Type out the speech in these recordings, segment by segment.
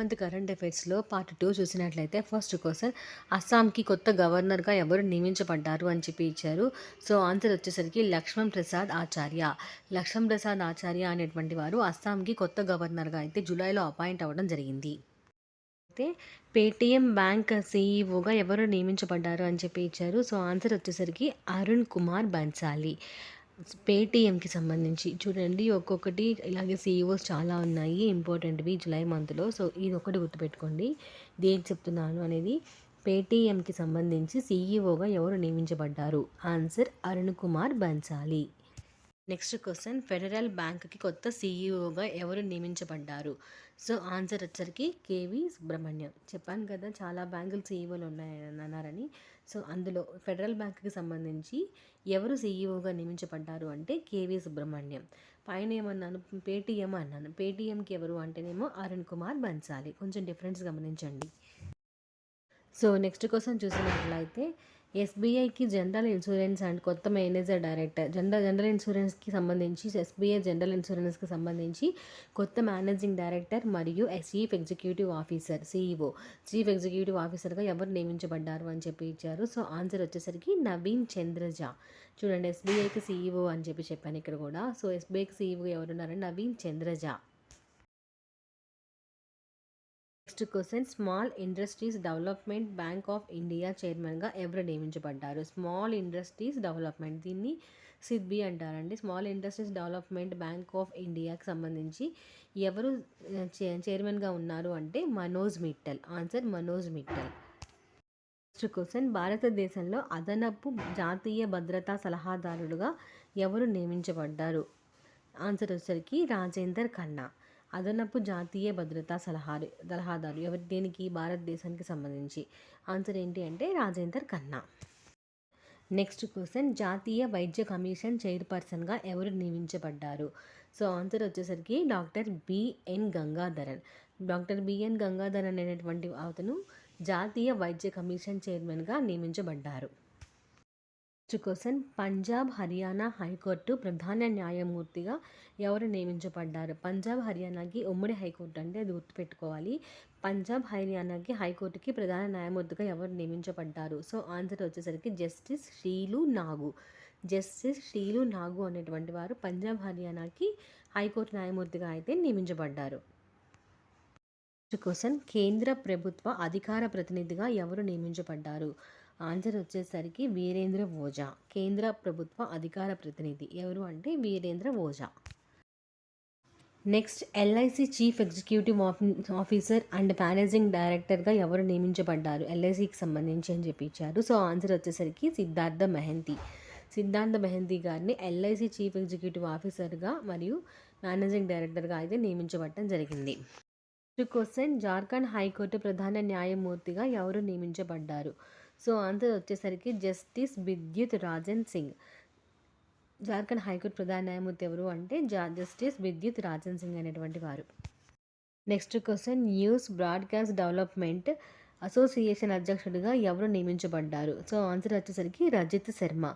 Month current అఫైర్స్లో part two చూసినట్లయితే first question అస్సాంకి కొత్త గవర్నర్గా ఎవరు నియమించబడ్డారు అని చెప్పి ఇచ్చారు. సో ఆన్సర్ వచ్చేసరికి లక్ష్మణ్ ప్రసాద్ ఆచార్య. లక్ష్మణ్ ప్రసాద్ ఆచార్య అనేటువంటి వారు అస్సాంకి కొత్త గవర్నర్గా అయితే జూలైలో అపాయింట్ అవ్వడం జరిగింది. అయితే పేటీఎం బ్యాంక్ సీఈఓగా ఎవరు నియమించబడ్డారు అని చెప్పి ఇచ్చారు. సో ఆన్సర్ వచ్చేసరికి అరుణ్ కుమార్ బన్సాలి. పేటీఎంకి సంబంధించి చూడండి ఒక్కొక్కటి ఇలాగే సీఈఓస్ చాలా ఉన్నాయి ఇంపార్టెంట్వి జూలై మంత్లో. సో ఇది ఒకటి గుర్తుపెట్టుకోండి. దేనికి చెప్తున్నాను అనేది పేటీఎంకి సంబంధించి సీఈఓగా ఎవరు నియమించబడ్డారు? Answer Arun Kumar Bansali. Next question federal బ్యాంక్కి కొత్త సీఈఓగా ఎవరు నియమించబడ్డారు? సో ఆన్సర్ వచ్చరికి కేవీ సుబ్రహ్మణ్యం. చెప్పాను కదా చాలా బ్యాంకులు సీఈఓలు ఉన్నాయని అన్నారని. సో అందులో ఫెడరల్ బ్యాంక్కి సంబంధించి ఎవరు సీఈఓగా నియమించబడ్డారు అంటే కేవీ సుబ్రహ్మణ్యం. పైన ఏమన్నాను? పేటీఎం అన్నాను. పేటీఎంకి ఎవరు అంటేనేమో అరుణ్ కుమార్ బన్సాలి. కొంచెం డిఫరెన్స్ గమనించండి. సో నెక్స్ట్ క్వశ్చన్ చూసినట్లయితే ఎస్బీఐకి జనరల్ ఇన్సూరెన్స్ అండ్ కొత్త మేనేజర్ డైరెక్టర్ జనరల్ జనరల్ ఇన్సూరెన్స్కి సంబంధించి ఎస్బీఐ జనరల్ ఇన్సూరెన్స్కి సంబంధించి కొత్త మేనేజింగ్ డైరెక్టర్ మరియు chief executive officer CEO. Chief executive ఆఫీసర్గా ఎవరు నియమించబడ్డారు అని చెప్పి ఇచ్చారు. సో ఆన్సర్ వచ్చేసరికి నవీన్ చంద్రజా. చూడండి ఎస్బీఐకి సీఈఓ అని చెప్పి చెప్పాను ఇక్కడ కూడా. సో ఎస్బీఐకి CEO ఎవరున్నారంటే Naveen Chandraja. Next question small industries development bank of India చైర్మన్గా ఎవరు నియమించబడ్డారు? స్మాల్ ఇండస్ట్రీస్ డెవలప్మెంట్ దీన్ని సిద్బి అంటారండి. Small industries development bank of ఇండియాకి సంబంధించి ఎవరు చైర్మన్గా ఉన్నారు అంటే Manoj Mittal. Answer Manoj Mittal. Next question భారతదేశంలో అదనపు జాతీయ భద్రతా సలహాదారుడుగా ఎవరు నియమించబడ్డారు? ఆన్సర్ వచ్చరికి రాజేందర్ ఖన్నా. అదనపు జాతీయ భద్రతా సలహాలు సలహాదారు ఎవరి? దేనికి? భారతదేశానికి సంబంధించి. ఆన్సర్ ఏంటి అంటే రాజేందర్ ఖన్నా. నెక్స్ట్ క్వశ్చన్ జాతీయ వైద్య కమిషన్ చైర్పర్సన్గా ఎవరు నియమించబడ్డారు? సో ఆన్సర్ వచ్చేసరికి doctor BN Gangadharan. Doctor BN Gangadharan అనేటువంటి అతను జాతీయ వైద్య కమిషన్ చైర్మన్గా నియమించబడ్డారు. చుకోసన్ పంజాబ్ హర్యానా హైకోర్టు ప్రధాన న్యాయమూర్తిగా ఎవరు నియమించబడ్డారు? పంజాబ్ హర్యానాకి ఉమ్మడి హైకోర్టు అంటే అది గుర్తుపెట్టుకోవాలి. పంజాబ్ హర్యానాకి హైకోర్టుకి ప్రధాన న్యాయమూర్తిగా ఎవరు నియమించబడ్డారు? సో ఆన్సర్ వచ్చేసరికి జస్టిస్ శ్రీలు నాగు. జస్టిస్ శ్రీలు నాగు అనేటువంటి వారు పంజాబ్ హర్యానాకి హైకోర్టు న్యాయమూర్తిగా అయితే నియమించబడ్డారు. క్వశ్చన్ కేంద్ర ప్రభుత్వ అధికార ప్రతినిధిగా ఎవరు నియమించబడ్డారు? ఆన్సర్ వచ్చేసరికి వీరేంద్ర ఓజా కేంద్ర ప్రభుత్వ అధికార ప్రతినిధి. ఎవరు అంటే Virendra Ojha. Next LIC chief executive officer and managing డైరెక్టర్గా ఎవరు నియమించబడ్డారు? ఎల్ఐసికి సంబంధించి అని చెప్పి ఇచ్చారు సో ఆన్సర్ వచ్చేసరికి సిద్ధార్థ మెహంతి. సిద్ధార్థ మెహంతి గారిని ఎల్ఐసి చీఫ్ ఎగ్జిక్యూటివ్ ఆఫీసర్గా మరియు మేనేజింగ్ డైరెక్టర్గా అయితే నియమించబడటం జరిగింది. క్వశ్చన్ జార్ఖండ్ హైకోర్టు ప్రధాన న్యాయమూర్తిగా ఎవరు నియమించబడ్డారు? సో ఆన్సర్ వచ్చేసరికి జస్టిస్ విద్యుత్ రాజన్ సింగ్. జార్ఖండ్ హైకోర్టు ప్రధాన న్యాయమూర్తి ఎవరు అంటే జస్టిస్ విద్యుత్ రాజన్ సింగ్ అనేటువంటి వారు. Next question news broadcast development association అధ్యక్షుడిగా ఎవరు నియమించబడ్డారు? సో ఆన్సర్ వచ్చేసరికి రజిత్ శర్మ.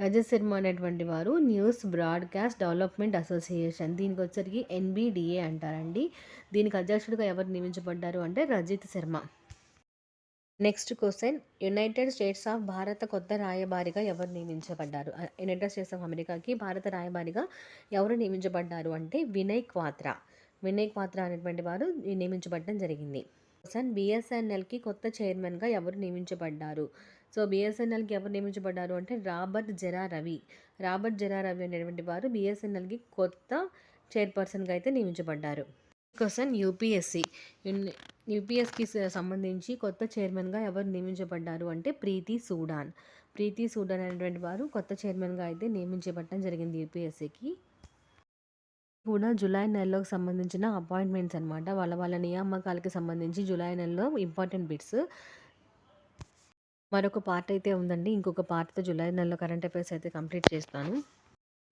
రజిత్ శర్మ అనేటువంటి వారు న్యూస్ బ్రాడ్కాస్ట్ డెవలప్మెంట్ అసోసియేషన్. దీనికి వచ్చరికి ఎన్బిడిఏ అంటారండి. దీనికి అధ్యక్షుడిగా ఎవరు నియమించబడ్డారు అంటే Rajit Sharma. Next question United States of భారత కొత్త రాయబారిగా ఎవరు నియమించబడ్డారు? యునైటెడ్ స్టేట్స్ ఆఫ్ అమెరికాకి భారత రాయబారిగా ఎవరు నియమించబడ్డారు అంటే వినయ్ క్వాత్రా వినయ్ క్వాత్రా అనేటువంటి వారు నియమించబడడం జరిగింది. క్వశ్చన్ బిఎస్ఎన్ఎల్కి కొత్త చైర్మన్గా ఎవరు నియమించబడ్డారు? సో బిఎస్ఎన్ఎల్కి ఎవరు నియమించబడ్డారు అంటే రాబర్ట్ జెరా రవి రాబర్ట్ జెరా రవి అనేటువంటి వారు బిఎస్ఎన్ఎల్కి కొత్త చైర్పర్సన్గా అయితే నియమించబడ్డారు. Question UPSC. యూపీఎస్కి సంబంధించి కొత్త చైర్మన్గా ఎవరు నియమించబడ్డారు అంటే ప్రీతి సూడాన్. ప్రీతి సూడాన్ అనేటువంటి వారు కొత్త చైర్మన్గా అయితే నియమించబడటం జరిగింది యూపీఎస్సీకి. కూడా జూలై నెలలోకి సంబంధించిన అపాయింట్మెంట్స్ అనమాట వాళ్ళ వాళ్ళ నియామకాలకి సంబంధించి జూలై నెలలో ఇంపార్టెంట్ బిట్స్. మరొక పార్ట్ అయితే ఉందండి. ఇంకొక పార్ట్తో జూలై నెలలో కరెంట్ అఫైర్స్ అయితే కంప్లీట్ చేస్తాను.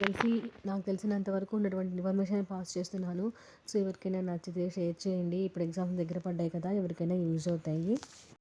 తెలిసి నాకు తెలిసినంత వరకు ఉన్నటువంటి ఇన్ఫర్మేషన్ పాస్ చేస్తున్నాను. సో ఎవరికైనా నచ్చితే షేర్ చేయండి. ఇప్పుడు ఎగ్జామ్స్ దగ్గర పడ్డాయి కదా ఎవరికైనా యూజ్ అవుతాయి.